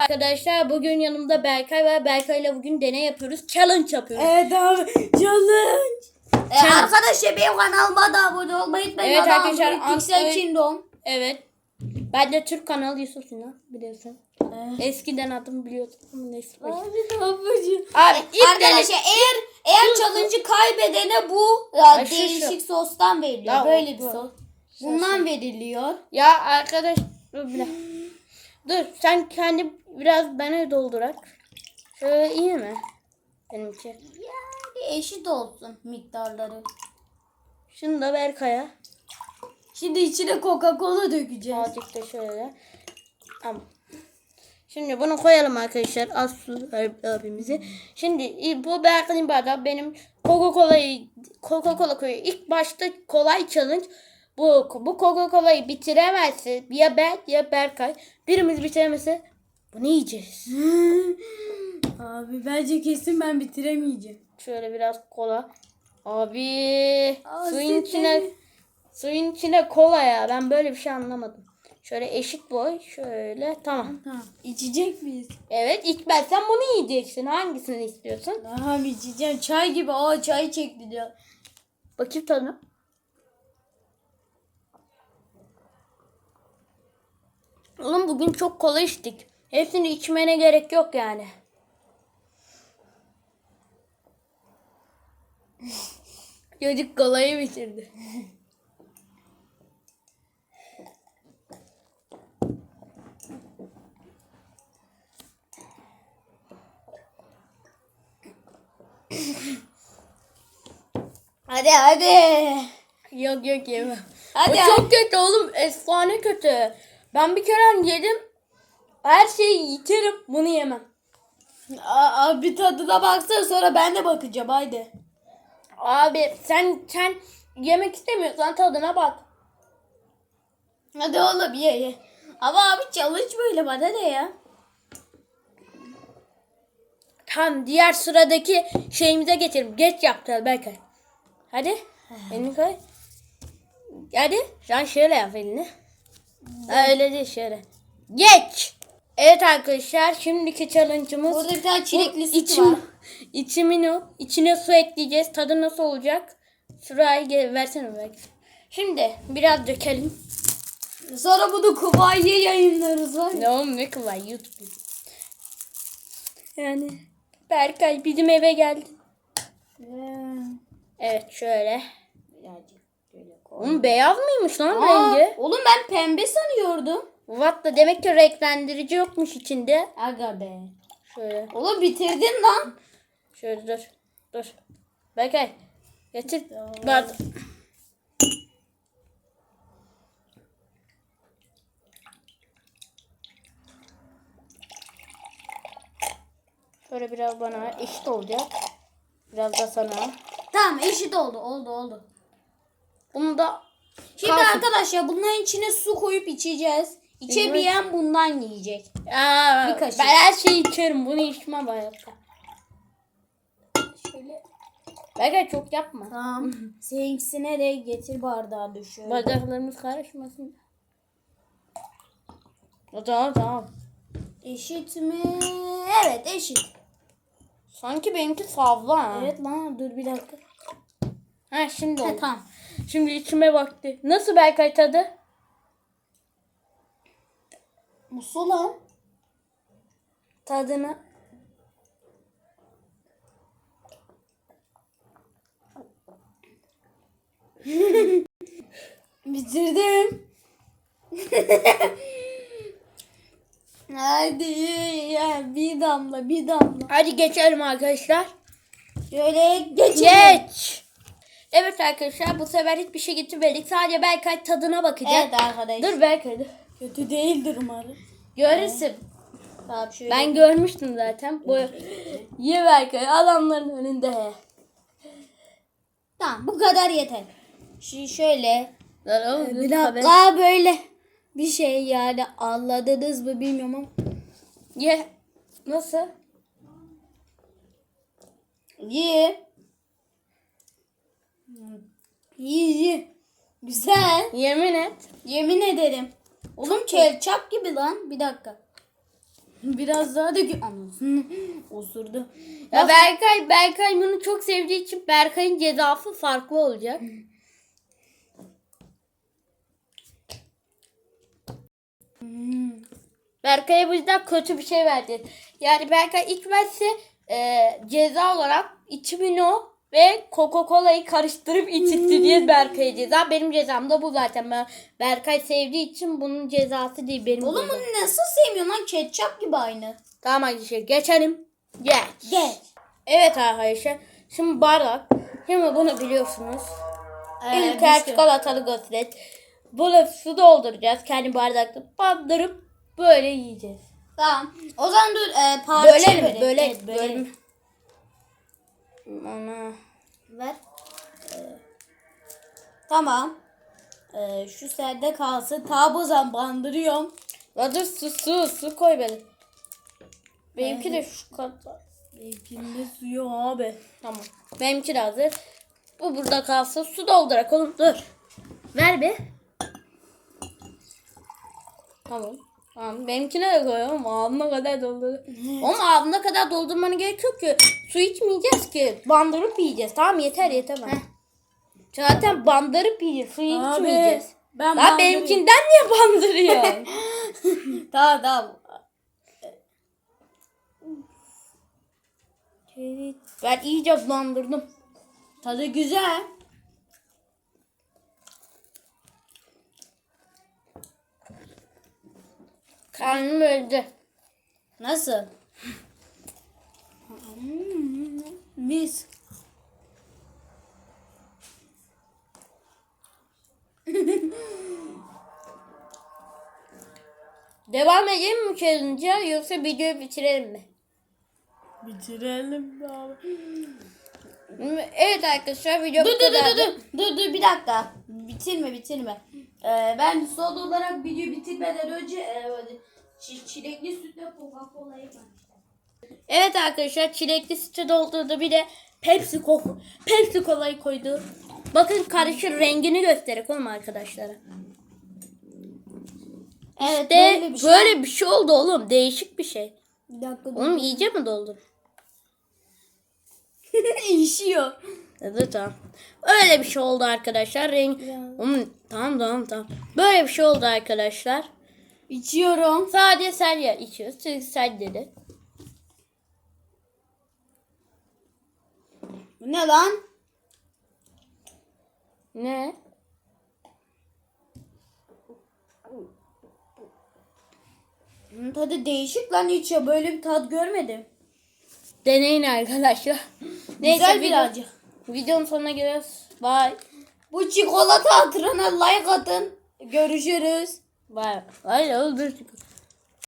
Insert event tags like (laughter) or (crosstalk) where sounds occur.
Arkadaşlar bugün yanımda Berkay var. Berkay ile bugün deney yapıyoruz. Challenge yapıyoruz. Evet abi challenge. Ee, arkadaşlar benim kanalıma da abone olmayı unutmayın. Evet arkadaşlar, Pixel Kingdom. Evet. Ben de Türk kanalı Yusuf Sinan biliyorsun. Ee, Eskiden adım biliyordum. ama Neyse. Abi ne yapacağım? Abi ilk Arkadaşlar eğer eğer challenge'ı kaybedene bu ya, Ay, şu, değişik şu. sostan veriliyor. Ya, Böyle bu- bir sos. Bundan veriliyor. Ya arkadaş dur bir dakika. Dur sen kendi biraz bana doldurak. Şöyle iyi mi? Benimki. Yani eşit olsun miktarları. Şunu da Berkay'a. Şimdi içine Coca-Cola dökeceğiz. Azıcık da şöyle. Tamam. Şimdi bunu koyalım arkadaşlar. Az su abimizi. Şimdi i- bu Berkay'ın bardağı benim Coca-Cola'yı Coca-Cola koyuyor. İlk başta kolay challenge. Bu bu Coca-Cola'yı bitiremezse ya ben ya Berkay birimiz bitiremezse bunu yiyeceğiz. (laughs) Abi bence kesin ben bitiremeyeceğim. Şöyle biraz kola. Abi Aa, suyun içine suyun içine kola ya. Ben böyle bir şey anlamadım. Şöyle eşit boy. Şöyle tamam. Tamam. İçecek miyiz? Evet ben sen bunu yiyeceksin. Hangisini istiyorsun? Tamam içeceğim. Çay gibi. Aa çay çekti diyor. Bakayım tadına. Oğlum bugün çok kola içtik. Hepsini içmene gerek yok yani. (laughs) Çocuk kolayı bitirdi. Hadi hadi. Yok yok yemem. Hadi, o çok kötü oğlum. Efsane kötü. Ben bir kere yedim. Her şeyi yiterim. Bunu yemem. Aa, abi tadına baksana sonra ben de bakacağım haydi. Abi sen sen yemek istemiyorsan tadına bak. Hadi oğlum ye ye. Ama abi challenge böyle bana ne ya? Tamam diğer sıradaki şeyimize geçelim. Geç yaptılar Berkay. Hadi. Elini koy. Hadi. Sen şöyle yap elini. Ha, öyle değil şöyle. Geç. Evet arkadaşlar şimdiki challenge'ımız Orada bir tane çilekli bu süt içim, var. (laughs) içimin o. İçine su ekleyeceğiz. Tadı nasıl olacak? Şurayı ge- versene belki. Şimdi biraz dökelim. Sonra bunu Kuvayi'ye yayınlarız var ya. Ne oğlum ne kolay YouTube. Yani Berkay bizim eve geldi. Evet şöyle. Birazcık böyle koy. Oğlum beyaz mıymış lan Aa, rengi? oğlum ben pembe sanıyordum. What da demek ki renklendirici yokmuş içinde. Aga be. Şöyle. Oğlum bitirdin lan. Şöyle dur. Dur. Berkay. Getir. Bak. Şöyle biraz bana eşit olacak. Biraz da sana. Tamam eşit oldu oldu oldu. Bunu da Şimdi Kalsın. arkadaşlar bunların içine su koyup içeceğiz. İçemeyen bundan yiyecek. Aa, Bir kaşık. ben her şeyi içerim. Bunu içmem hayatta. Şöyle. Berkay çok yapma. Tamam. Seninkisine de getir bardağı düşür. Bacaklarımız karışmasın. Tamam tamam. Eşit mi? Evet eşit. Sanki benimki fazla ha. Evet lan dur bir dakika. Ha şimdi oldu. He, tamam. Şimdi içime baktı. Nasıl Berkay tadı? Musu lan. Tadını. (laughs) Bitirdim. (laughs) Hadi ya bir damla bir damla. Hadi geçelim arkadaşlar. Şöyle geçelim. Geç. Evet arkadaşlar bu sefer hiçbir şey getirmedik. Sadece Berkay tadına bakacak. Evet arkadaşlar. Dur Berkay dur. Kötü değildir umarım. Görürsün. Tamam şöyle. Ben görmüştüm zaten. Bu ye Berkay adamların önünde. Tamam bu kadar yeter. Şimdi şöyle. Lan oğlum, Bir dur, dakika böyle bir şey yani anladınız mı bilmiyorum ama. Ye. Nasıl? Ye. İyi. Güzel. Yemin et. Yemin ederim. Oğlum ketçap gibi lan. Bir dakika. Biraz daha da anasını (laughs) osurdu. Ya Berkay, Berkay bunu çok sevdiği için Berkay'ın cezası farklı olacak. Berkay'a bu yüzden kötü bir şey verdi. Yani Berkay içmezse e, ceza olarak içimino ve Coca-Cola'yı karıştırıp içirteceğiz Berkay'a ceza. Benim cezam da bu zaten. Ben Berkay sevdiği için bunun cezası değil benim Oğlum cezam. bunu nasıl sevmiyorsun lan? Ketçap gibi aynı. Tamam arkadaşlar geçelim. Geç. Geç. Evet arkadaşlar. Şimdi bardak. Şimdi bunu biliyorsunuz. Ee, İlker bisküvi. çikolatalı gofret. Bunu su dolduracağız. Kendi bardakta bandırıp böyle yiyeceğiz. Tamam. O zaman dur e, parça Böyle mi? verelim. Böyle, Ana. Ver. Ee, tamam. Ee, şu serde kalsın. Ta bu zaman bandırıyorum. La dur su su su koy beni. Benimki de şu kadar. Benimkinde suyu abi. Tamam. Benimki de hazır. Bu burada kalsın. Su doldurak oğlum dur. Ver be. Tamam. Tamam. Benimkine de koyalım. Ağzına kadar doldur. Oğlum ağzına kadar doldurmanı gerek yok ki. Su içmeyeceğiz ki. Bandırıp yiyeceğiz. Tamam yeter yeter ben. Zaten bandırıp yiyeceğiz. Su içmeyeceğiz. Ben Lan benimkinden niye bandırıyorsun? (laughs) Tamam tamam. ben iyice bandırdım. Tadı güzel. Karnım öldü. Nasıl? Mis. (laughs) Devam edelim mi challenge'a yoksa videoyu bitirelim mi? Bitirelim abi. Evet arkadaşlar video Dur bu dur kadardı. dur dur dur dur bir dakika. Bitirme bitirme. Ee, ben son olarak video bitirmeden önce e, çi- çilekli sütle Coca-Cola'yı yapmıştım. Evet arkadaşlar çilekli sütü doldurdu bir de Pepsi Cola, Pepsi Cola'yı koydu. Bakın karışır rengini göstererek oğlum arkadaşlara. Evet De böyle böyle bir bir şey. şey. oldu oğlum değişik bir şey. Bir dakika. Oğlum iyice mi doldur? (laughs) İşiyor. Evet tamam. Öyle bir şey oldu arkadaşlar. Renk. Oğlum tamam tamam tamam. Böyle bir şey oldu arkadaşlar. İçiyorum. Sadece sen yer içiyoruz. Çünkü sen dedi. Bu ne lan? Ne? Bunun tadı değişik lan hiç ya böyle bir tat görmedim. Deneyin arkadaşlar. (laughs) Neyse Güzel birazcık. Videonun sonuna geliyoruz. Bye. Bu çikolata hatırına like atın. Görüşürüz. Bye. Hayır oğlum dur.